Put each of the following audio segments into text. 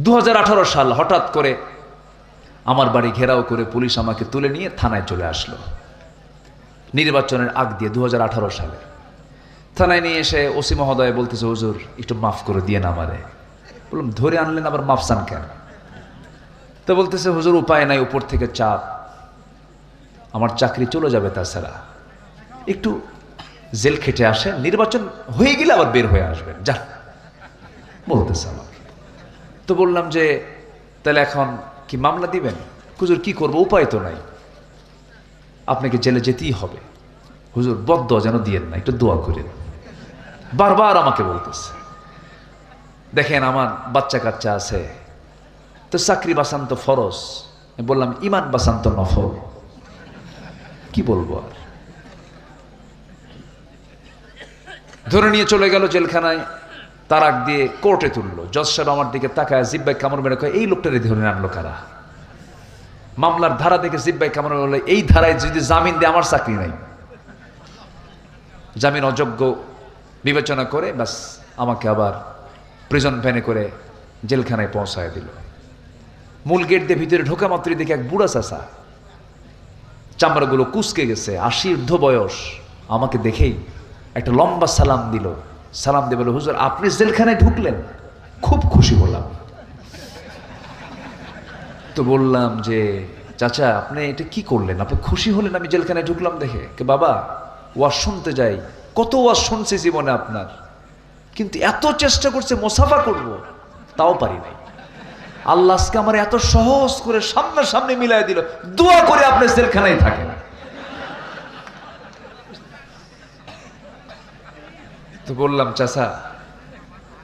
দু হাজার আঠারো সাল হঠাৎ করে আমার বাড়ি ঘেরাও করে পুলিশ আমাকে তুলে নিয়ে থানায় চলে আসলো। নির্বাচনের আগ দিয়ে দু হাজার আঠারো সালে। থানায় নিয়ে এসে ওসি মহোদয় বলতেছে, হুজুর, একটু মাফ করে দিয়ে না আমারে। বললাম, ধরে আনলেন, আবার মাফসান কেন? তো বলতেছে, হুজুর, উপায় নাই, উপর থেকে চাপ। আমার চাকরি চলে যাবে তাছাড়া। একটু জেল খেটে আসে নির্বাচন হয়ে গেলে আবার বের হয়ে আসবেন। যা বলতেছে আমাকে তো বললাম যে, তাহলে এখন কি মামলা দিবেন? হুজুর, কি করব? উপায় তো নাই। আপনাকে জেলে যেতেই হবে। হুজুর বদ্ধ যেন দিয়েন না, একটু দোয়া করেন। বারবার আমাকে বলতেছে। দেখেন, আমার বাচ্চা কাচ্চা আছে। তো চাকরি বাসান ফরস বললাম, ইমান বাসান তো নফল। কি বলব আর? ধরে নিয়ে চলে গেল জেলখানায়। তারাক দিয়ে কোর্টে তুললো। জজ সাহেব আমার দিকে তাকায় জিব্বাই কামড় মেরে কয়, এই লোকটারে ধরে আনলো কারা? মামলার ধারা দেখে জিব্বাই কামড় বলে, এই ধারায় যদি জামিন দেয়, আমার চাকরি নাই। জামিন অযোগ্য বিবেচনা করে ব্যাস আমাকে আবার প্রিজন ভ্যানে করে জেলখানায় পৌঁছায় দিল। মূল গেট দিয়ে ভিতরে ঢোকা মাত্রই দেখে এক বুড়া চাষা চামড়াগুলো কুচকে গেছে আশি বয়স। আমাকে দেখেই একটা লম্বা সালাম দিল। সালাম দিয়ে বলে, হুজুর, আপনি জেলখানায় ঢুকলেন। খুব খুশি হলাম। তো বললাম যে, চাচা, আপনি এটা কি করলেন? আপনি খুশি হলেন আমি জেলখানায় ঢুকলাম দেখে? কে, বাবা, ওয়াজ শুনতে যাই। কত ওয়াজ শুনছে জীবনে আপনার। কিন্তু এত চেষ্টা করছে, মোসাফা করব, তাও পারি নাই। আল্লাহ আজকে আমার এত সহজ করে সামনাসামনি মিলাই দিল। দোয়া করে আপনি জেলখানায় থাকেন। তো বললাম, চাচা,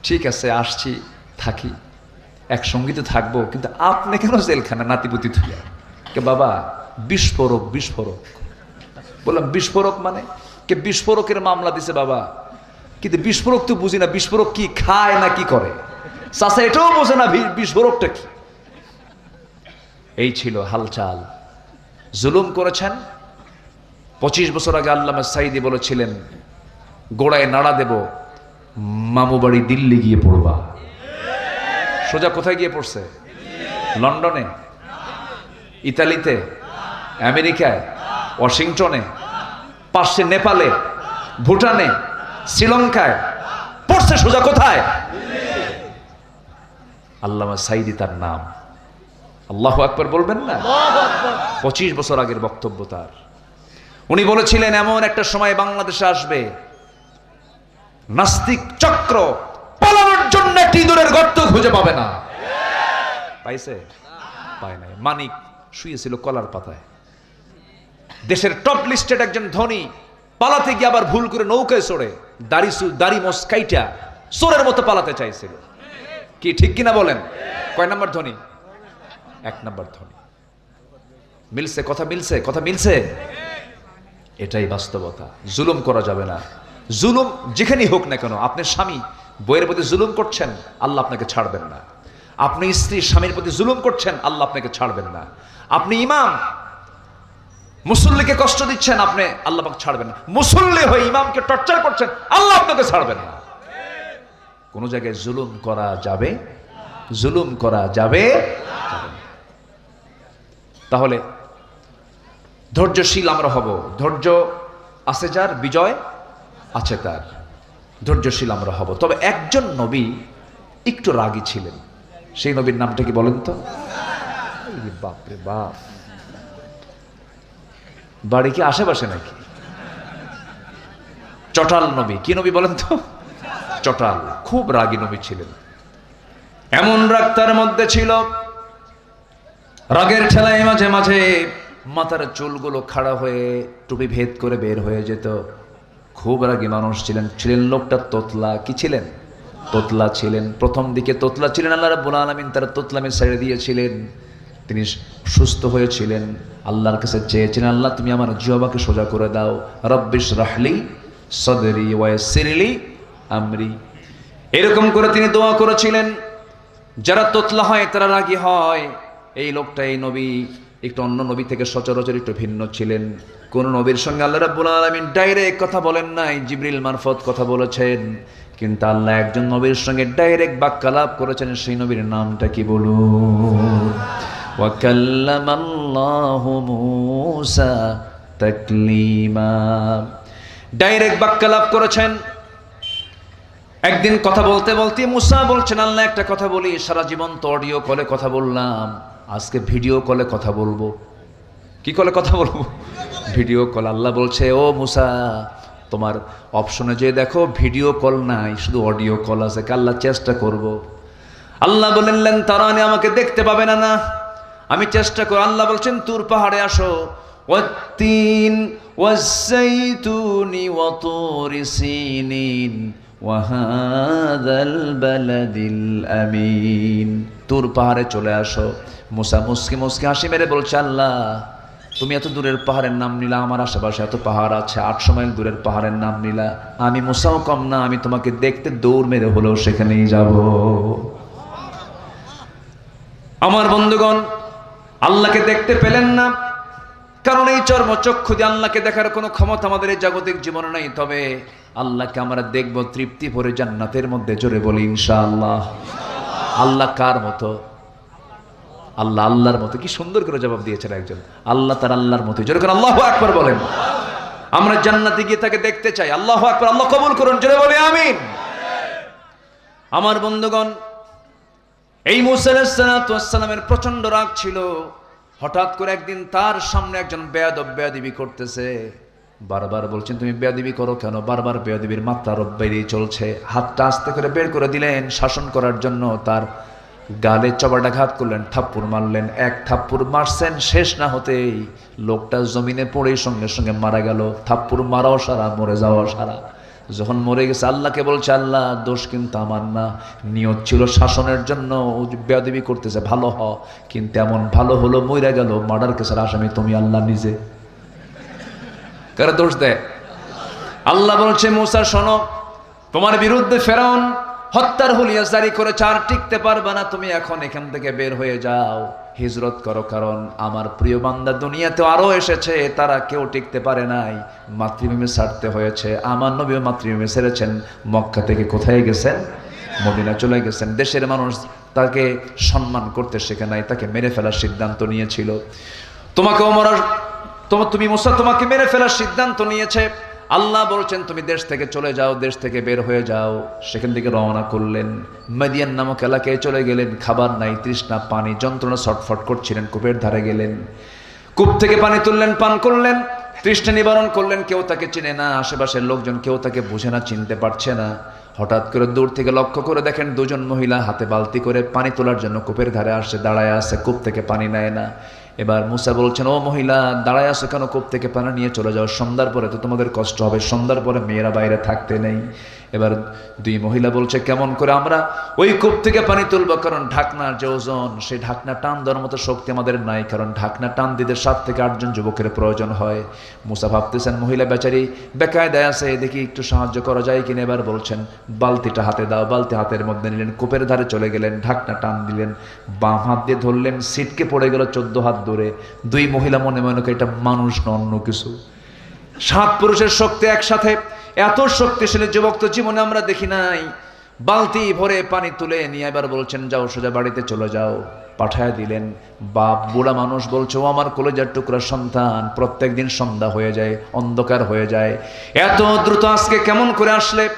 ঠিক আছে, আসছি, থাকি। একসঙ্গে তো থাকব, কিন্তু আপনি কেন জেলখানা নাতিপুতি থুলে কে, বাবা, বিস্ফোরক বিস্ফোরক। বললাম, বিস্ফোরক মানে? কে, বিস্ফোরকের মামলা দিছে, বাবা। কিন্তু বিস্ফোরক তো বুঝি না, বিস্ফোরক কি খায় না কি করে? চাষা এটাও বোঝে না বিস্ফোরকটা কি। এই ছিল হালচাল। জুলুম করেছেন। পঁচিশ বছর আগে আল্লামা সাইদি বলেছিলেন গোড়ায় নাড়া দেব, মামু বাড়ি দিল্লি গিয়ে পড়বা। সোজা কোথায় গিয়ে পড়ছে? লন্ডনে? ইতালিতে? আমেরিকায়? ওয়াশিংটনে? পাশে নেপালে? ভুটানে? শ্রীলঙ্কায়? পড়ছে সোজা কোথায়? আল্লামা সাইদি তার নাম। আল্লাহ আকবর বলবেন না? পঁচিশ বছর আগের বক্তব্য তার। উনি বলেছিলেন, এমন একটা সময় বাংলাদেশে আসবে নাস্তিক চক্র পালানোর জন্য একটি ইঁদুরের গর্ত খুঁজে পাবে না। পাইছে? পায় নাই। মানিক শুয়েছিল কলার পাতায়। দেশের টপ লিস্টেড একজন ধনী পালাতে গিয়ে আবার ভুল করে নৌকায় চড়ে দাড়ি দাড়ি মস্কাইটা চোরের মতো পালাতে চাইছিল। কি, ঠিক কিনা বলেন? কয় নাম্বার ধনী? এক নাম্বার ধনী। মিলছে, কথা মিলছে কথা মিলছে? এটাই বাস্তবতা। জুলুম করা যাবে না। জুলুম যেখানেই হোক না কেন আপনার স্বামী, বইয়ের প্রতি জুলুম করছেন, আল্লাহ আপনাকে ছাড়বেন না। আপনি স্ত্রী, স্বামীর প্রতি জুলুম করছেন, আল্লাহ আপনাকে ছাড়বেন না। আপনি ইমাম, মুসল্লিকে কষ্ট দিচ্ছেন, আপনি আল্লাহ ছাড়বেন না। মুসল্লি হয়ে ইমামকে টর্চার করছেন, আল্লাহ আপনাকে ছাড়বেন না। কোন জায়গায় জুলুম করা যাবে? জুলুম করা যাবে? তাহলে ধৈর্যশীল আমরা হব। ধৈর্য আছে যার, বিজয় আছে তার। ধৈর্যশীল আমরা হব। তবে একজন নবী একটু রাগী ছিলেন। সেই নবীর নামটা কি বলেন তো? বাপরে বাপ। বাড়ি কি আশেপাশে নাকি? চটাল নবী। কি নবী বলেন তো? চটাল। খুব রাগী নবী ছিলেন। এমন রাগ তার মধ্যে ছিল। রাগের ঠেলায় মাঝে মাঝে মাথার চুলগুলো খাড়া হয়ে টুপি ভেদ করে বের হয়ে যেত। খুব রাগী মানুষ ছিলেন। ছিলেন লোকটা তোতলা। কি ছিলেন? তোতলা ছিলেন। প্রথম দিকে তোতলা ছিলেন। আল্লাহ রাব্বুল আলামিন তার তোতলামে ছেড়ে দিয়েছিলেন। তিনি সুস্থ হয়েছিলেন। আল্লাহর কাছে চেয়েছিলেন, আল্লাহ, তুমি আমার জিহবাকে সোজা করে দাও। রব্বিশ রাহলি সদরি ওয়াসিরলি আমরি। এরকম করে তিনি দোয়া করেছিলেন। যারা তোতলা হয়, তারা রাগী হয়। এই লোকটা, এই নবী একটু অন্য নবী থেকে সচরাচর একটু ভিন্ন ছিলেন। কোন নবীর সঙ্গে আল্লাহ রাবুল আলমিন ডাইরেক্ট কথা বলেন নাই, জিবরিল মারফত কথা বলেছেন। কিন্তু আল্লাহ একজন নবীর সঙ্গে ডাইরেক্ট বাক্যালাপ করেছেন, সেই নবীর নামটা কি বলু ডাইরেক্ট বাক্যালাপ করেছেন। একদিন কথা বলতে বলতে মুসা বলছেন, আল্লাহ একটা কথা বলি, সারা জীবন তো অডিও কলে কথা বললাম। আজকে ভিডিও কলে কথা বলব। কি কলে কথা বলব? ভিডিও কল, আল্লাহ বলছে, ও মুসা, তোমার অপশনে যে দেখো, ভিডিও কল নাই, শুধু অডিও কল আছে। আল্লাহ চেষ্টা করব। আল্লাহ বললেন তারা আমাকে দেখতে পাবে না না। আমি চেষ্টা করি। আল্লাহ বলছেন, তুর পাহাড়ে আসো। ওয়াত্তিন ওয়াসাইতুনি ওয়াতুরি সিনিন ওয়াহাদাল বালাদিল আমিন। তুর পাহাড়ে চলে আসো। মুসা মুসকি মুসকি হাসি মেরে বলছে, আল্লাহ, তুমি এত দূরের পাহাড়ের নাম নিলা, আমার আশেপাশে এত পাহাড় আছে, আটশো মাইল দূরের পাহাড়ের নাম নিলা। আমি মুসাও কম না, আমি তোমাকে দেখতে দৌড় মেরে হলেও সেখানেই যাব। আমার বন্ধুগণ, আল্লাহকে দেখতে পেলেন না, কারণ এই চর্ম চক্ষু দিয়ে আল্লাহকে দেখার কোনো ক্ষমতা আমাদের এই জাগতিক জীবনে নেই। তবে আল্লাহকে আমরা দেখব তৃপ্তি ভরে জান্নাতের মধ্যে জোরে বলি, ইনশাআল্লাহ। আল্লাহ কার মতো? আল্লাহ আল্লাহর মতো। কি সুন্দর করে জবাব দিয়েছেন একজন। আল্লাহ তার আল্লাহর মতো। জোরে করে আল্লাহ আকবার বলেন। আমরা জান্নাতে গিয়ে তাকে দেখতে চাই। আল্লাহ আকবার। আল্লাহ কবুল করুন। জোরে বলে, আমিন। আমার বন্ধুগণ, এই মুসালামের প্রচণ্ড রাগ ছিল। হঠাৎ করে একদিন তার সামনে একজন বেয়াদব, বেয়াদিবি করতেছে। বারবার বলছেন, তুমি বেয়াদিবি করো কেন? বারবার বেয়াদিবির মাত্রা রব বেরিয়ে চলছে। হাতটা আস্তে করে বের করে দিলেন, শাসন করার জন্য তার গালে চবাটাঘাত করলেন থাপ্পুর মারলেন, এক থাপ্পুর মারছেন, শেষ না হতেই লোকটা জমিনে পড়েই সঙ্গে সঙ্গে মারা গেল। থাপ্পুর মারাও সারা, মরে যাওয়া সারা। যখন মরে গেছে, আল্লাহকে বলছে, আল্লাহ, দোষ কিন্তু আমার না। নিয়ত ছিল শাসনের জন্য বেয়াদবি করতেছে, ভালো হ। কিন্তু এমন ভালো হলো, মইরা গেল, মার্ডার কেসের আসামি তুমি, আল্লাহ নিজে। কারা দোষ দেয়? আল্লাহ বলছে, মুসা, শোনো, তোমার বিরুদ্ধে ফেরাউন হত্যার হুলিয়া জারি করেছে আর টিকতে পারবে না। তুমি এখন এখান থেকে বের হয়ে যাও, হিজরত করো, কারণ আমার প্রিয় বান্দা দুনিয়াতে আরও এসেছে, তারা কেউ টিকতে পারে নাই। মাতৃভূমি ছাড়তে হয়েছে, আমার নবীও মাতৃভূমি ছেড়েছেন। মক্কা থেকে কোথায় গেছেন? মদিনা চলে গেছেন। দেশের মানুষ তাকে সম্মান করতে শেখে নাই, তাকে মেরে ফেলার সিদ্ধান্ত নিয়েছিল। তোমাকেও মরার তোমার তুমি মুসা তোমাকে মেরে ফেলার সিদ্ধান্ত নিয়েছে। আল্লাহ বলছেন, তুমি দেশ থেকে চলে যাও, দেশ থেকে বের হয়ে যাও। সেখান থেকে রওনা করলেন। মেদিয়ান নামক এলাকায় চলে গেলেন। খাবার নাই, তৃষ্ণা, পানি, যন্ত্রণা ছটফট করছিলেন, কূপের ধারে গেলেন। কূপ থেকে পানি তুললেন, পান করলেন। তৃষ্ণা নিবারণ করলেন, কেউ তাকে চিনে না। আশেপাশের লোকজন কেউ তাকে বুঝে না, চিনতে পারছে না। হঠাৎ করে দূর থেকে লক্ষ্য করে দেখেন দুজন মহিলা হাতে বালতি করে পানি তোলার জন্য কূপের ধারে আসে দাঁড়ায় আসে কূপ থেকে পানি নেয় না। এবার মুসা বলছেন, ও মহিলা, দাঁড়ায় আসো কেন? কোপ থেকে পানি নিয়ে চলে যাও। সন্ধ্যার পরে তো তোমাদের কষ্ট হবে। সন্ধ্যার পরে মেয়েরা বাইরে থাকতে নেই। এবার দুই মহিলা বলছে, কেমন করে আমরা ওই কূপ থেকে পানি তুলবো? কারণ ঢাকনার যে ওজন, সেই ঢাকনা টান দেওয়ার মতো শক্তি আমাদের নাই। কারণ ঢাকনা টান দিতে সাত থেকে আটজন যুবকের প্রয়োজন হয়। মুসা ভাবতেছেন, মহিলা বেচারি বেকায়দায় আছে, দেখি একটু সাহায্য করা যায় কিনা? এবার বলছেন, বালতিটা হাতে দাও। বালতি হাতের মধ্যে নিলেন, কূপের ধারে চলে গেলেন, ঢাকনা টান দিলেন, বাম হাত দিয়ে ধরলেন, সিটকে পড়ে গেল চোদ্দ হাত দূরে। দুই মহিলা মনে মনে এটা মানুষ না অন্য কিছু। সাত পুরুষের শক্তি একসাথে এত শক্তিশালী যুবক তো জীবনে আমরা দেখি নাই। বালতি ভরে পানি তুলে নিয়ে এবার বলছেন, যাও সোজা বাড়িতে চলে যাও। পাঠায় দিলেন, বাপ, বুড়া মানুষ বলছে, ও আমার কলেজার টুকরা সন্তান। প্রত্যেক দিন সন্ধ্যা হয়ে যায়, অন্ধকার হয়ে যায়। এত দ্রুত আজকে কেমন করে আসলে?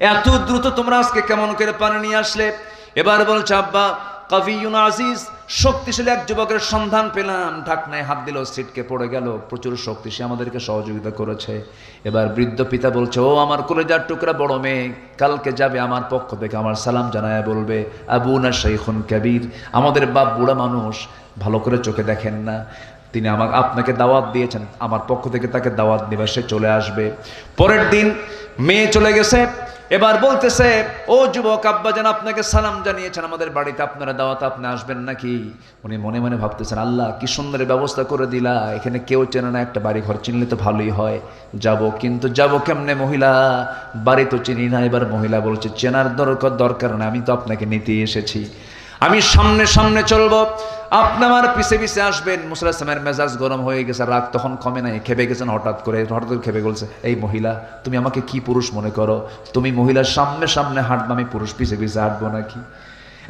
এত দ্রুত তোমরা আজকে কেমন করে পানি নিয়ে আসলে? এবার বলছে, আব্বা কাভিউন আজিজ, শক্তিশালী এক যুবকের সন্ধান পেলাম। ঢাকনায় হাত দিল সিটকে পড়ে গেল। প্রচুর শক্তি সে আমাদেরকে সহযোগিতা করেছে। এবার বৃদ্ধ পিতা বলছে, ও আমার কলেজার টুকরা বড় মেয়ে, কালকে যাবে আমার পক্ষ থেকে আমার সালাম জানায়, বলবে আবু না শেখুন কাবির, আমাদের বাপ বুড়া মানুষ, ভালো করে চোখে দেখেন না। তিনি আমাকে, আপনাকে দাওয়াত দিয়েছেন, আমার পক্ষ থেকে তাকে দাওয়াত দিবে, সে চলে আসবে। পরের দিন মেয়ে চলে গেছে। এবার বলতেছে, ও যুবক, আব্বা যেন আপনাকে সালাম জানিয়েছেন, আমাদের বাড়িতে আপনারা দাওয়াত, আপনি আসবেন নাকি? উনি মনে মনে ভাবতেছেন, আল্লাহ, কি সুন্দর ব্যবস্থা করে দিলা, এখানে কেউ চেনে না, একটা বাড়ি ঘর চিনলে তো ভালোই হয়। যাব, কিন্তু যাব কেমনে মহিলা? বাড়ি তো চিনি না, এবার মহিলা বলছে, চেনার দরকার দরকার না, আমি তো আপনাকে নিতে এসেছি। আমি সামনে সামনে চলবো। আপনি আমার পিছে পিছে আসবেন। মুসলামের মেজাজ গরম হয়ে গেছে, রাগ তখন কমে নাই। খেপে গেছেন হঠাৎ করে হঠাৎ করে খেপে বলছে, এই মহিলা, তুমি আমাকে কি পুরুষ মনে করো? তুমি মহিলার সামনে সামনে হাঁটবো, আমি পুরুষ পিছে পিছে হাঁটবো নাকি?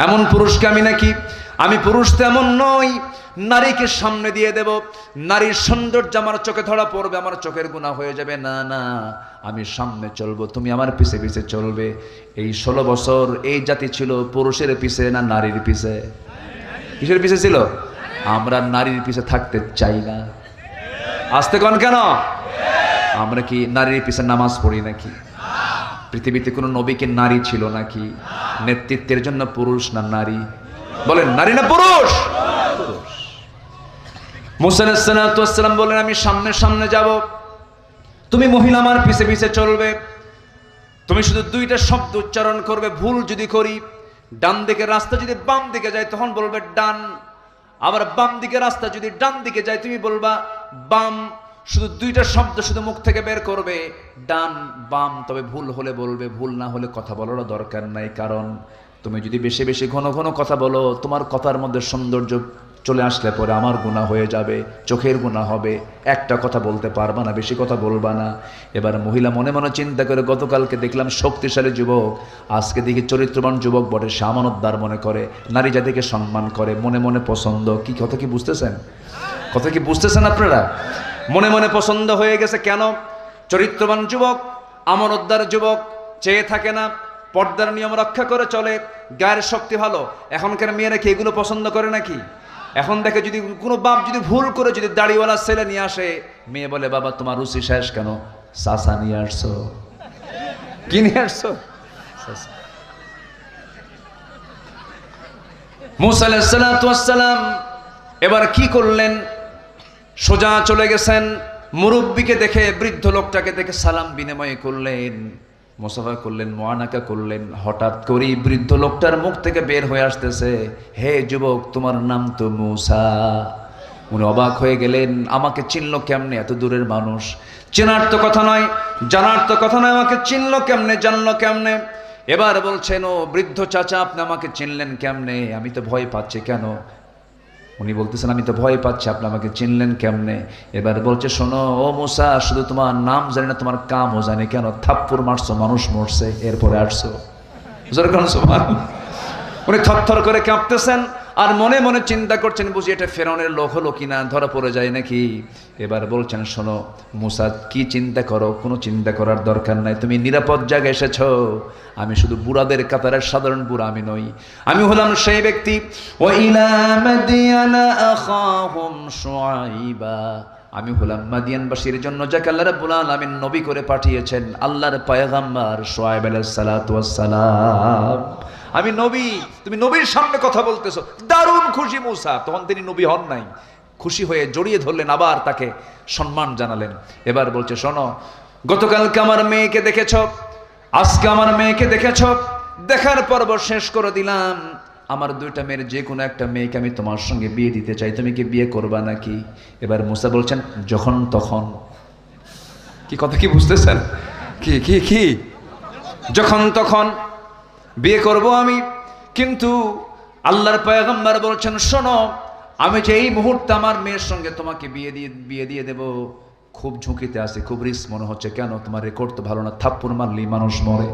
এমন পুরুষকে আমি নাকি, আমি পুরুষ তেমন নই। নারীকে সামনে দিয়ে দেব। নারীর সৌন্দর্য আমার চোখে ধরা পড়বে, আমার চোখের গুণা হয়ে যাবে। না না, আমি সামনে চলবো, তুমি আমার পিছে পিছে চলবে। এই ষোলো বছর এই জাতি ছিল পুরুষের পিছে না নারীর পিছে? কিসের পিছে ছিল? আমরা নারীর পিছে থাকতে চাই না। আসতে কন কেন? আমরা কি নারীর পিছে নামাজ পড়ি নাকি? পৃথিবীতে কোনো নবীকে নারী ছিল নাকি? নেতৃত্বের জন্য পুরুষ না নারী? বলেন, নারী না পুরুষ? মুসালাম বলেন আমি সামনে সামনে যাব। তুমি মহিলা আমার পিছে পিছে চলবে। তুমি শুধু দুইটা শব্দ উচ্চারণ করবে, ভুল যদি করি, ডান দিকে রাস্তা যদি বাম দিকে যায়, তখন বলবে ডান। আবার বাম দিকে রাস্তা যদি ডান দিকে যায়, তুমি বলবা বাম। শুধু দুইটা শব্দ শুধু মুখ থেকে বের করবে, ডান, বাম। তবে ভুল হলে বলবে, ভুল না হলে কথা বলারও দরকার নাই। কারণ তুমি যদি বেশি বেশি ঘন ঘন কথা বলো, তোমার কথার মধ্যে সৌন্দর্য চলে আসলে পরে আমার গুণা হয়ে যাবে, চোখের গুণা হবে। একটা কথা বলতে পারবা না, বেশি কথা বলবা না। এবার মহিলা মনে মনে চিন্তা করে, গতকালকে দেখলাম শক্তিশালী যুবক, আজকে দেখি চরিত্রবান যুবক বটে, সামানোদ্দার মনে করে, নারী জাতিকে সম্মান করে, মনে মনে পছন্দ। কি কথা কি বুঝতেছেন? কথা কি বুঝতেছেন আপনারা? মনে মনে পছন্দ হয়ে গেছে কেন? চরিত্রবান যুবক আমানতদার যুবক, চেয়ে থাকে না, পর্দার নিয়ম রক্ষা করে চলে, গায়ের শক্তি ভালো। এখনকার মেয়েরা কি এগুলো পছন্দ করে নাকি? এখন দেখে যদি কোনো বাপ যদি ভুল করে যদি দাড়িওয়ালা ছেলে নিয়ে আসে, মেয়ে বলে, বাবা, তোমার রুচি শেষ কেন? সাসা নিয়ে আসছো। কি নিয়ে আসছো? সাসা। এবার কি করলেন? সোজা চলে গেছেন, মুরব্বীকে দেখে বৃদ্ধ লোকটাকে দেখে সালাম বিনিময় করলেন। মোসাফা করলেন, মোয়ানাকা করলেন, হঠাৎ করেই বৃদ্ধ লোকটার মুখ থেকে বের হয়ে আসতেছে, হে যুবক, তোমার নাম তো মুসা। উনি অবাক হয়ে গেলেন, আমাকে চিনল কেমনে এত দূরের মানুষ? চেনার তো কথা নয়, জানার তো কথা নয়, আমাকে চিনল কেমনে, জানলো কেমনে? এবার বলছেন, ও বৃদ্ধ চাচা, আপনি আমাকে চিনলেন কেমনে? আমি তো ভয় পাচ্ছি কেন? উনি বলতেছেন, আমি তো ভয় পাচ্ছি, আপনি আমাকে চিনলেন কেমনে? এবার বলছে, শোনো, ও মুসা, শুধু তোমার নাম জানি না, তোমার কামও জানি কেন? থাপ্পুর মারছো, মানুষ মরছে, এরপরে আসছো। উনি থরথর করে কাঁপতেছেন। আর মনে মনে চিন্তা করছেন, বুঝি এটা ফেরনের লোক হলো কিনা, ধরা পড়ে যায় নাকি? এবার বলছেন, শোনো, মুসা, কি চিন্তা করো? কোনো চিন্তা করার দরকার নাই। তুমি নিরাপদ জায়গায় এসেছ। আমি শুধু বুড়াদের কাতারের সাধারণ বুড়া, আমি নই। আমি হলাম সেই ব্যক্তি আমি হলাম মাদিয়ানবাসীর জন্য, যাকে আল্লাহ রাব্বুল আলামিন নবী করে পাঠিয়েছেন, আল্লাহর পয়গাম্বার শুআইব আলাইহিস সালাতু ওয়াস সালাম। আমি নবী, তুমি নবীর সামনে কথা বলতেছো। দারুণ খুশি মুসা, তখন তিনি নবী হন নাই। খুশি হয়ে জড়িয়ে ধরলেন, আবার তাকে সম্মান জানালেন। এবার বলছে, শোনো, গতকালকে আমার মেয়েকে দেখেছ, আজকে আমার মেয়েকে দেখেছ, দেখার পর্ব শেষ করে দিলাম। আমার দুইটা মেয়ের যে কোনো একটা মেয়েকে আমি তোমার সঙ্গে বিয়ে দিতে চাই, তুমি কি বিয়ে করবা নাকি? এবার মুসা বলছেন, যখন তখন। কি কথা, কি বুঝতেছেন? কি কি কি? যখন তখন। বিয়ে করব আমি। কিন্তু আল্লাহর পয়গম্বর বলছেন, শোনো, আমি যে এই মুহূর্তে আমার মেয়ের সঙ্গে তোমাকে বিয়ে দিয়ে বিয়ে দিয়ে দেব। খুব ঝুঁকিতে আছে, খুব রিস্ক মনে হচ্ছে। কেন? তোমার রেকর্ড তো ভালো না থাপ্পুর মারলি মানুষ মরে।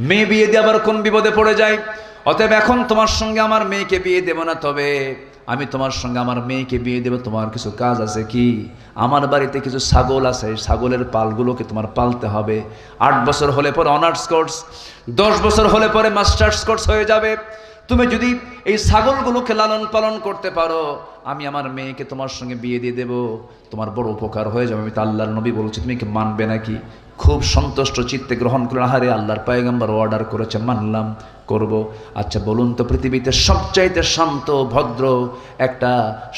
মেয়ে বিয়ে দিয়ে আবার কোন বিপদে পড়ে যায়? অতএব এখন তোমার সঙ্গে আমার মেয়েকে বিয়ে দেব না, তবে আমি তোমার সঙ্গে আমার মেয়েকে বিয়ে দেবো, তোমার কিছু কাজ আছে কি? আমার বাড়িতে কিছু ছাগল আছে ছাগলের পালগুলোকে তোমার পালতে হবে। আট বছর হলে পরে অনার্স কোর্স, দশ বছর হলে পরে মাস্টার্স কোর্স হয়ে যাবে। তুমি যদি এই ছাগলগুলোকে লালন পালন করতে পারো, আমি আমার মেয়েকে তোমার সঙ্গে বিয়ে দিয়ে দেব। তোমার বড় উপকার হয়ে যাবে, আমি তো আল্লাহর নবী বলছি, তুমি কি মানবে নাকি? খুব সন্তুষ্ট চিত্তে গ্রহণ করে আহারে আল্লাহর পায়গাম্বার অর্ডার করেছে, মানলাম, করব। আচ্ছা বলুন তো পৃথিবীতে সবচাইতে শান্ত, ভদ্র একটা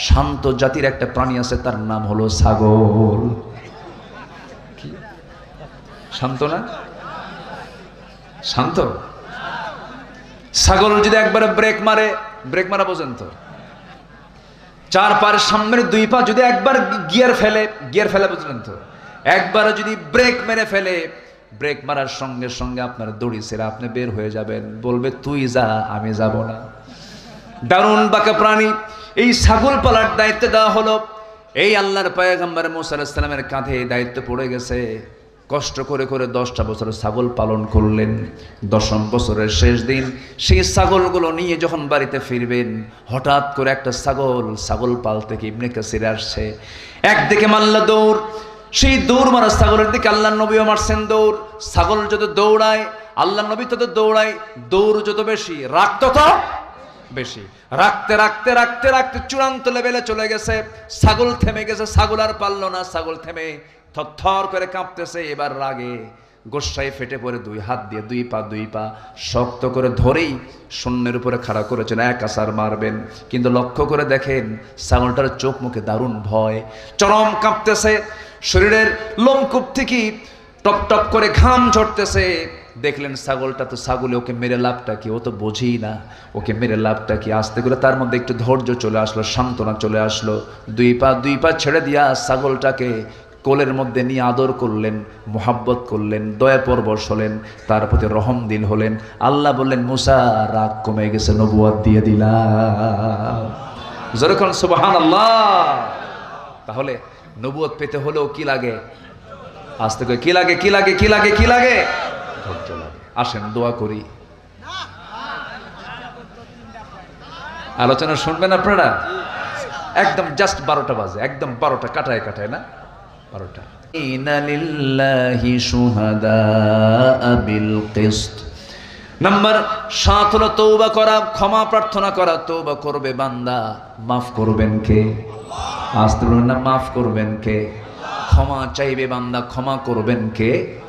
শান্ত জাতির একটা প্রাণী আছে, তার নাম হলো কি? শান্ত না? শান্ত? ছাগল যদি একবারে ব্রেক মারে ব্রেক মারা বোঝেন তো? চার পার সামনের দুই পা যদি একবার গিয়ার ফেলে গিয়ার ফেলে বুঝলেন তো? একবার যদি ব্রেক মেরে ফেলে, ব্রেক মারার সঙ্গে সঙ্গে আপনার দড়ি ছেড়ে আপনি বের হয়ে যাবেন। বলবে, তুই যা, আমি যাব না। দারুণ বাঁকা প্রাণী। এই ছাগল পালার দায়িত্ব দেওয়া হলো। এই আল্লাহর পায়গাম্বার মুসা আলাহিসাল্লামের কাঁধে দায়িত্ব পড়ে গেছে। কষ্ট করে করে দশটা বছর ছাগল পালন করলেন। দশম বছরের শেষ দিন, সেই ছাগলগুলো নিয়ে যখন বাড়িতে ফিরবেন, হঠাৎ করে একটা ছাগল ছাগল পাল থেকে ইবনে কাসির আসছে। একদিকে মাল্লা দৌড় সেই দৌড় মারা ছাগলের দিকে আল্লাহ নবীও মারছেন দৌড়। ছাগল যত দৌড়ায় আল্লাহ নবী তত দৌড়ায়, দৌড় যত বেশি, রাগ তত বেশি। রাখতে রাখতে রাখতে রাখতে চূড়ান্ত লেভেলে চলে গেছে। ছাগল থেমে গেছে, ছাগল আর পারল না, ছাগল থেমে থরথর করে কাঁপতেছে। এবার রাগে গোসাই ফেটে পড়ে দুই হাত দিয়ে, দুই পা দুই পা শক্ত করে ধরেই শূন্যের উপরে খাড়া করেছেন, এক আসার মারবেন। কিন্তু লক্ষ্য করে দেখেন, ছাগলটার চোখ মুখে দারুণ ভয়। চরম কাঁপতেছে। শরীরের লোমকূপ থেকে টপ টপ করে ঘাম ঝরতেছে। দেখলেন ছাগলটা তো ছাগলে, ওকে মেরে লাভটা কি? ও তো বোঝেই না। ওকে মেরে লাভটা কি? আসতে করে তার মধ্যে একটু ধৈর্য চলে আসলো, সান্ত্বনা চলে আসলো। দুই পা দুই পা ছেড়ে দিয়া ছাগলটাকে কোলের মধ্যে নিয়ে আদর করলেন, মোহাব্বত করলেন, দয়া পরবশ হলেন, তার প্রতি রহম দিল হলেন। আল্লাহ বললেন, মুসা, রাগ কমে গেছে, নবুয়াদ দিয়ে দিলা যেরকম সুবাহান আল্লাহ তাহলে নবুয়ত পেতে হলেও কি লাগে? আসতে করে কি লাগে কি লাগে কি লাগে কি লাগে? ধৈর্য লাগে। আসেন, দোয়া করি। আলোচনা শুনবেন আপনারা? একদম জাস্ট বারোটা বাজে, একদম বারোটা, কাটায় কাটায়, না? বারোটা। কিসত। নাম্বার হলো তৌবা করা, ক্ষমা প্রার্থনা করা তৌবা করবে বান্দা, মাফ করবেন কে? বলবেন না, মাফ করবেন কে? ক্ষমা চাইবে বান্দা, ক্ষমা করবেন কে?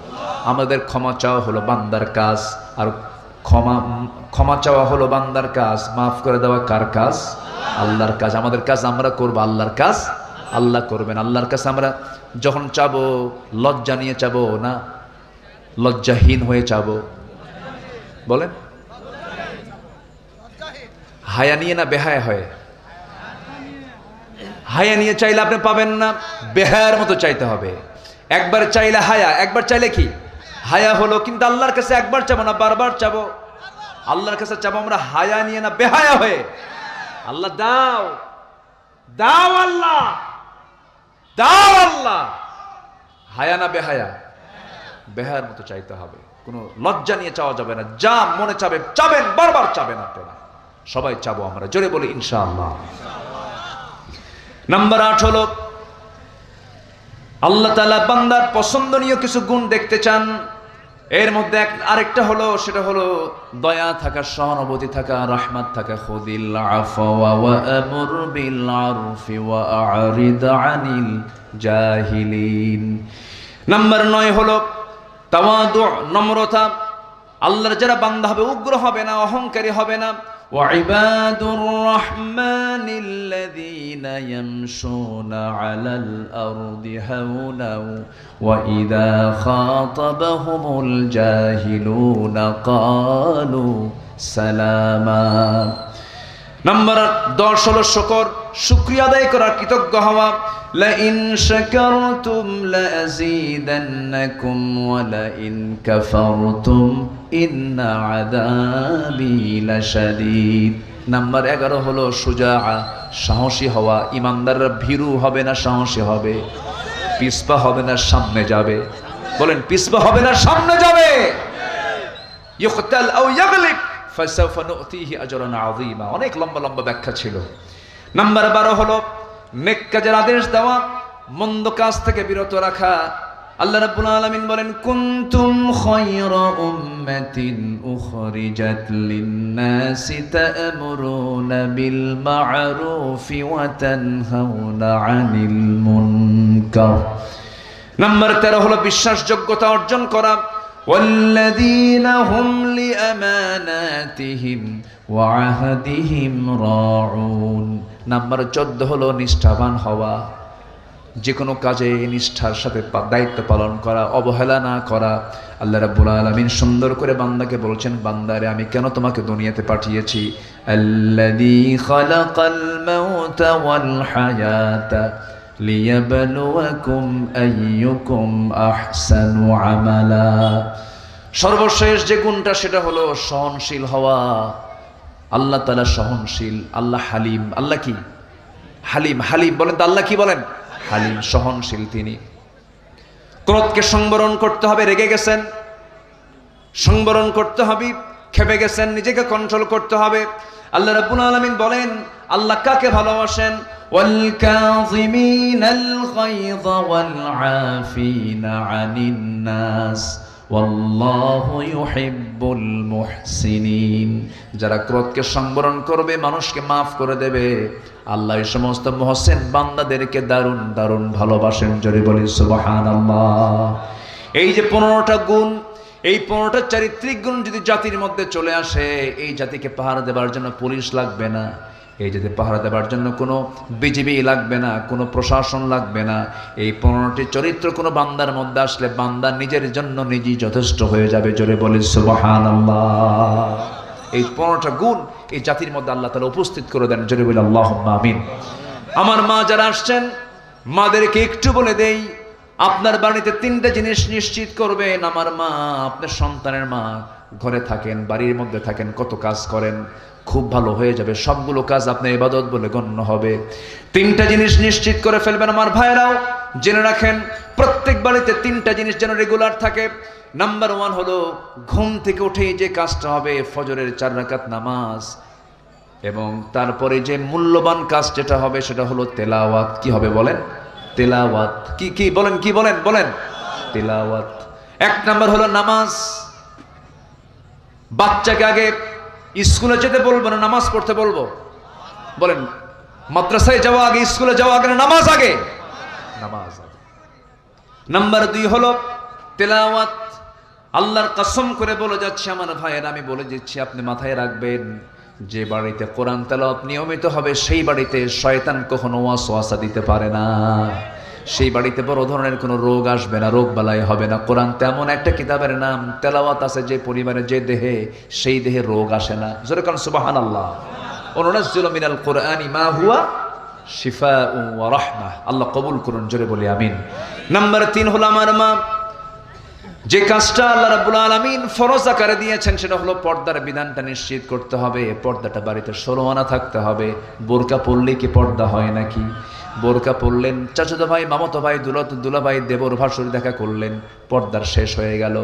আমাদের ক্ষমা চাওয়া হলো বান্দার কাজ, আর ক্ষমা ক্ষমা চাওয়া হলো বান্দার কাজ, মাফ করে দেওয়া কার কাজ? আল্লাহর কাজ। আমাদের কাজ আমরা করব, আল্লাহর কাজ আল্লাহ করবেন। আল্লাহর কাছে আমরা যখন চাবো, লজ্জা নিয়ে চাবো না? লজ্জাহীন হয়ে চাবো। বলেন? হায়া নিয়ে না বেহায়া হয়ে? হায়া নিয়ে চাইলে আপনি পাবেন না, বেহায়ার মতো চাইতে হবে। একবার চাইলে হায়া, একবার চাইলে কি? হায়া হলো, কিন্তু আল্লাহর কাছে একবার চাবো না, বারবার চাবো। আল্লাহর কাছে চাবো আমরা হায়া নিয়ে না, বেহায়া হয়ে। আল্লাহ, দাও। দাও আল্লাহ। দাও আল্লাহ। হায়া না বেহায়া? বেহায়ার মতো চাইতে হবে। কোনো লজ্জা নিয়ে চাওয়া যাবে না। যা মনে চাবে, চাবেন, বারবার চাবেন আপনারা সবাই চাবো আমরা। জোরে বলি, ইনশাআল্লাহ। নাম্বার আট হলো, আল্লাহ তালা বান্দার পছন্দনীয় কিছু গুণ দেখতে চান। এর মধ্যে এক আরেকটা হলো, সেটা হলো দয়া থাকা, সহানুভূতি থাকা, রহমত থাকা। খুদিল আফওয়া ওয়া জাহিলিন। নাম্বার নয় হলো, তাওয়াদু, নম্রতা। আল্লাহর যারা বান্দা হবে, উগ্র হবে না, অহংকারী হবে না। وعباد الرحمن الذين يمشون على الأرض هونا وإذا خاطبهم الجاهلون قالوا سلاما নাম্বার দশ হলো শকর শুক্রিয়া আদায় করার কৃতজ্ঞ হওয়া لئن شكرتم لأزيدنكم ولئن كفرتم إن عذابي لشديد নাম্বার এগারো হলো সুজা সাহসী হওয়া ইমানদাররা ভীরু হবে না সাহসী হবে পিসপা হবে না সামনে যাবে বলেন পিসপা হবে না সামনে যাবে ইউকতাল আও ইয়াগলিব ফাসাউফা নুতিহি আজরান আযীমা অনেক লম্বা লম্বা ব্যাখ্যা ছিল নাম্বার 12 হলো নেক কাজের আদেশ দেওয়া মন্দ কাজ থেকে বিরত রাখা আল্লাহ রাব্বুল আলামিন বলেন কুনতুম খায়রা উম্মাতিন উখরিজাত লিন-নাসি তা'মুরুনা বিল মা'রুফি ওয়া তানহাউনা 'আনিল মুনকার নাম্বার 13 হলো বিশ্বাসযোগ্যতা অর্জন করা والذين هم لأماناتهم وعهدهم راعون নাম্বার চোদ্দ হলো নিষ্ঠাবান হওয়া। যে কোনো কাজে নিষ্ঠার সাথে দায়িত্ব পালন করা, অবহেলা না করা। আল্লাহ রাবুল আলমিন সুন্দর করে বান্দাকে বলছেন, বান্দারে, আমি কেন তোমাকে দুনিয়াতে পাঠিয়েছি? সর্বশেষ যে গুণটা, সেটা হলো সহনশীল হওয়া। আল্লাহ তালা সহনশীল আল্লাহ হালিম আল্লাহ কি হালিম হালিম বলেন তো আল্লাহ কি বলেন হালিম সহনশীল তিনি ক্রোধকে সংবরণ করতে হবে রেগে গেছেন সংবরণ করতে হবে খেপে গেছেন নিজেকে কন্ট্রোল করতে হবে আল্লাহ রাব্বুল আলামিন বলেন আল্লাহ কাকে ভালোবাসেন والكاظمين الغيظ والعافين عن الناس والله يحب المحسنين যারা ক্রোধকে সংবরণ করবে, মানুষকে মাফ করে দেবে, আল্লাহ সমস্ত মহসেন বান্দাদেরকে দারুণ দারুণ ভালোবাসেন। জোরে বলি, সুবহানাল্লাহ। এই যে পনেরোটা গুণ, এই পনেরোটা চারিত্রিক গুণ যদি জাতির মধ্যে চলে আসে, এই জাতিকে পাহারা দেবার জন্য পুলিশ লাগবে না। এই যদি পাহারা দেবার জন্য কোনো বিজিবি লাগবে না, কোনো প্রশাসন লাগবে না, এই পনেরোটি চরিত্র কোনো বান্দার মধ্যে আসলে বান্দা নিজের জন্য নিজেই যথেষ্ট হয়ে যাবে, জোরে বলি সুবহানাল্লাহ। এই পনেরোটা গুণ এই জাতির মধ্যে আল্লাহ তালা উপস্থিত করে দেন, জোরে বলে আল্লাহ আমিন। আমার মা যারা আসছেন, মাদেরকে একটু বলে দেই, আপনার বাড়িতে তিনটা জিনিস নিশ্চিত করবেন, আমার মা, আপনার সন্তানের মা, ঘরে থাকেন, বাড়ির মধ্যে থাকেন, কত কাজ করেন খুব ভালো হয়ে যাবে। সবগুলো কাজ আপনার ইবাদত বলে গণ্য হবে। তিনটা জিনিস নিশ্চিত করে ফেলবেন আমার ভাইরাও জেনে রাখেন, প্রত্যেক বাড়িতে তিনটা জিনিস যেন রেগুলার থাকে। নাম্বার ওয়ান হলো, ঘুম থেকে উঠেই যে কাজটা হবে, ফজরের চার রাকাত নামাজ। এবং তারপরে যে মূল্যবান কাজ যেটা হবে, সেটা হলো তেলাওয়াত। কি হবে বলেন? তেলাওয়াত। কি কি, বলেন কি বলেন বলেন? তেলাওয়াত। এক নাম্বার হলো নামাজ। বাচ্চাকে আগে স্কুলে যেতে বলব না, নামাজ পড়তে বলব? বলেন, মাদ্রাসায় যাওয়া আগে, স্কুলে যাওয়া আগে নামাজ আগে? নামাজ আগে। নাম্বার দুই হলো, তেলাওয়াত। আল্লাহর কসম করে বলে যাচ্ছে, আমার ভাইয়ের, আমি বলে দিচ্ছি, আপনি মাথায় রাখবেন, যে বাড়িতে কোরআন তেলাওয়াত নিয়মিত হবে, সেই বাড়িতে শয়তান কখনো ওয়াসওয়াসা দিতে পারে না। সেই বাড়িতে বড় ধরনের কোনো রোগ আসবে না, রোগ বালাই হবে না। কোরআন তেমন একটা কিতাবের নাম, তেলাওয়াত আছে যে পরিবারে যে দেহে, সেই দেহে রোগ আসে না। জোরে কারণ সুবাহান আল্লাহ অনুনাজ্জিল মিনাল হুয়া শিফা আল্লাহ কবুল করুন, জোরে বলি, আমিন। নাম্বার তিন হলো আমার মা, যে কাজটা আল্লাহ রাব্বুল আলামিন ফরজ আকারে দিয়েছেন, সেটা হলো পর্দার বিধানটা নিশ্চিত করতে হবে। পর্দাটা বাড়িতে আনা থাকতে হবে। বোরকা পড়লে কি পর্দা হয় নাকি? বোরকা পড়লেন চাচুদা ভাই, মামতো ভাই, দুলত দুলা ভাই দেবর ভাসুর দেখা করলেন, পর্দার শেষ হয়ে গেল।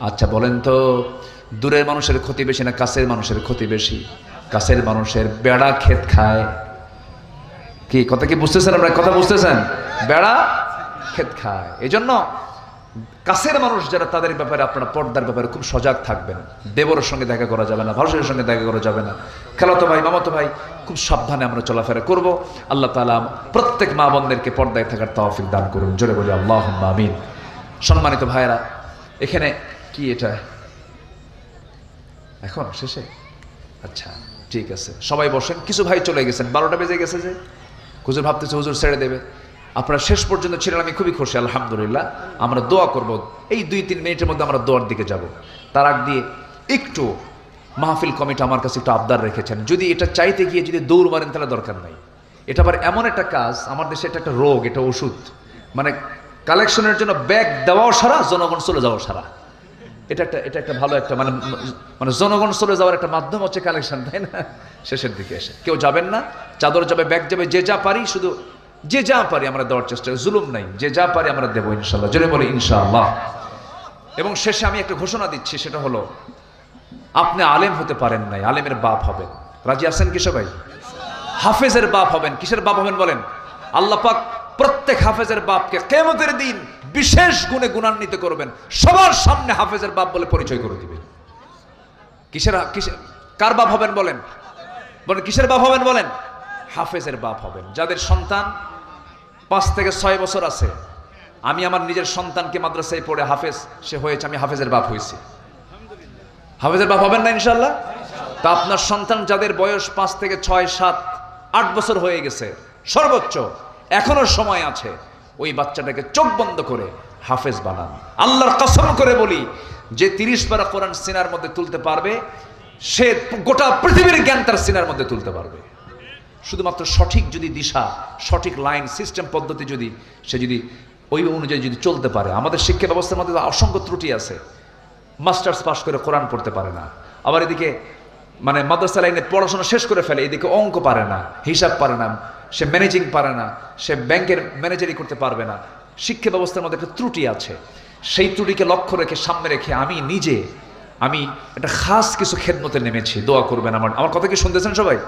আচ্ছা বলেন তো, দূরের মানুষের ক্ষতি বেশি না কাছের মানুষের ক্ষতি বেশি? কাছের মানুষের বেড়া ক্ষেত খায়। কি, কথা কি বুঝতেছেন আপনার? কথা বুঝতেছেন? বেড়া ক্ষেত খায়। এই জন্য কাছের মানুষ যারা, তাদের ব্যাপারে আপনারা পর্দার ব্যাপারে খুব সজাগ থাকবেন। দেবরের সঙ্গে দেখা করা যাবে না ভারসের সঙ্গে দেখা করা যাবে না। খেলাতো ভাই, মামাতো ভাই খুব সাবধানে আমরা চলাফেরা করব। আল্লাহ তালা প্রত্যেক মা বোনদেরকে পর্দায় থাকার তৌফিক দান করুন। জোরে বলি আল্লাহ আমিন। সম্মানিত ভাইয়েরা, এখানে কি এটা? এখন? শেষে? আচ্ছা ঠিক আছে। সবাই বসেন। কিছু ভাই চলে গেছেন। বারোটা বেজে গেছে যে। হুজুর ভাবতেছে হুজুর ছেড়ে দেবে। আপনারা শেষ পর্যন্ত ছিলেন, আমি খুবই খুশি, আলহামদুলিল্লাহ। আমরা দোয়া করব। এই দুই তিন মিনিটের মধ্যে আমরা দোয়ার দিকে যাব। তার আগ দিয়ে একটু মাহফিল কমিটি আমার কাছে একটু আবদার রেখেছেন। যদি এটা চাইতে গিয়ে যদি দৌড় মারেন, তাহলে দরকার নাই। এটা আবার এমন একটা কাজ, আমার দেশে এটা একটা রোগ, এটা ওষুধ। মানে কালেকশনের জন্য ব্যাগ দেওয়াও সারা, জনগণ চলে যাওয়া সারা। এটা একটা এটা একটা ভালো একটা মানে মানে জনগণ চলে যাওয়ার একটা মাধ্যম হচ্ছে কালেকশন, তাই না? শেষের দিকে এসে। কেউ যাবেন না, চাদর যাবে, ব্যাগ যাবে, যে যা পারি, শুধু যে যা পারি আমরা দেওয়ার চেষ্টা। জুলুম নাই, যে যা পারি আমরা দেবো ইনশাল্লাহ জোরে বলি ইনশাআল্লাহ। এবং শেষে আমি একটা ঘোষণা দিচ্ছি, সেটা হলো আপনি আলেম হতে পারেন নাই, আলেমের বাপ হবেন। রাজি আছেন কি সবাই? হাফেজের বাপ হবেন। কিসের বাপ হবেন বলেন? আল্লাহ পাক প্রত্যেক হাফেজের বাপকে কেমতের দিন বিশেষ গুণে গুণান্বিত করবেন। সবার সামনে হাফেজের বাপ বলে পরিচয় করে দিবেন। কিসের কার বাপ হবেন বলেন? বলেন, কিসের বাপ হবেন বলেন? হাফেজের বাপ হবেন। যাদের সন্তান পাঁচ থেকে ছয় বছর আছে, আমি আমার নিজের সন্তানকে মাদ্রাসায় পড়ে হাফেজ, সে হয়েছে, আমি হাফেজের বাপ হয়েছি। হাফেজের বাপ হবেন না ইনশাল্লাহ তা আপনার সন্তান যাদের বয়স পাঁচ থেকে ছয়, সাত, আট বছর হয়ে গেছে, সর্বোচ্চ এখনও সময় আছে, ওই বাচ্চাটাকে চোখ বন্ধ করে হাফেজ বানান। আল্লাহর কসম করে বলি, যে তিরিশ পারা কোরআন সিনার মধ্যে তুলতে পারবে, সে গোটা পৃথিবীর জ্ঞান তার সিনার মধ্যে তুলতে পারবে। শুধুমাত্র সঠিক যদি দিশা, সঠিক লাইন, সিস্টেম পদ্ধতি যদি সে যদি ওই অনুযায়ী যদি চলতে পারে, আমাদের শিক্ষা ব্যবস্থার মধ্যে অসংখ্য ত্রুটি আছে। মাস্টার্স পাশ করে কোরআন পড়তে পারে না। আবার এদিকে মানে মাদ্রাসা লাইনে পড়াশোনা শেষ করে ফেলে, এদিকে অঙ্ক পারে না, হিসাব পারে না, সে ম্যানেজিং পারে না, সে ব্যাংকের ম্যানেজারই করতে পারবে না। শিক্ষা ব্যবস্থার মধ্যে একটা ত্রুটি আছে। সেই ত্রুটিকে লক্ষ্য রেখে, সামনে রেখে আমি নিজে, আমি একটা খাস কিছু খেদমতে নেমেছি। দোয়া করবেন আমার আমার কথা কি শুনতেছেন সবাই?